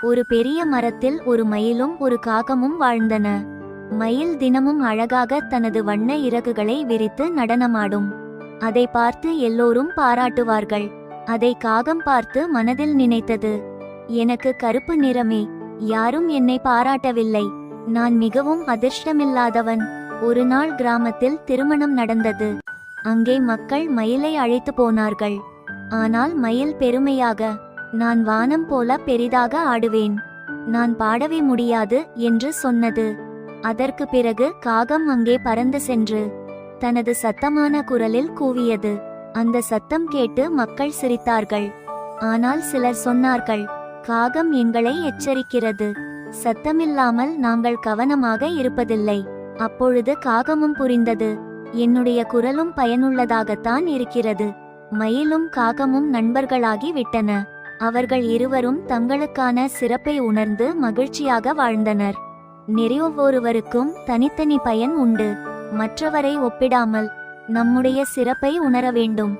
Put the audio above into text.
ஒரு பெரிய மரத்தில் ஒரு மயிலும் ஒரு காகமும் வாழ்ந்தன. மயில் தினமும் அழகாக தனது வண்ண இறகுகளை விரித்து நடனமாடும். அதை பார்த்து எல்லோரும் பாராட்டுவார்கள். அதை காகம் பார்த்து மனதில் நினைத்தது. எனக்கு கருப்பு நிறமே யாரும் என்னை பாராட்டவில்லை. நான் மிகவும் அதிர்ஷ்டமில்லாதவன். ஒரு நாள் கிராமத்தில் திருமணம் நடந்தது. அங்கே மக்கள் மயிலை அழைத்து போனார்கள். ஆனால் மயில் பெருமையாக நான் வானம் போல பெரிதாக ஆடுவேன். நான் பாடவே முடியாது என்று சொன்னது. அதற்கு பிறகு காகம் அங்கே பறந்து சென்று தனது சத்தமான குரலில் கூவியது. அந்த சத்தம் கேட்டு மக்கள் சிரித்தார்கள். ஆனால் சிலர் சொன்னார்கள் காகம் எங்களை எச்சரிக்கிறது. சத்தமில்லாமல் நாங்கள் கவனமாக இருப்பதில்லை. அப்பொழுது காகமும் புரிந்தது. என்னுடைய குரலும் பயனுள்ளதாகத்தான் இருக்கிறது. மயிலும் காகமும் நண்பர்களாகி விட்டன. அவர்கள் இருவரும் தங்களுக்கான சிறப்பை உணர்ந்து மகிழ்ச்சியாக வாழ்ந்தனர். நிறையொவ்வொருவருக்கும் தனித்தனி பயன் உண்டு. மற்றவரை ஒப்பிடாமல் நம்முடைய சிறப்பை உணர வேண்டும்.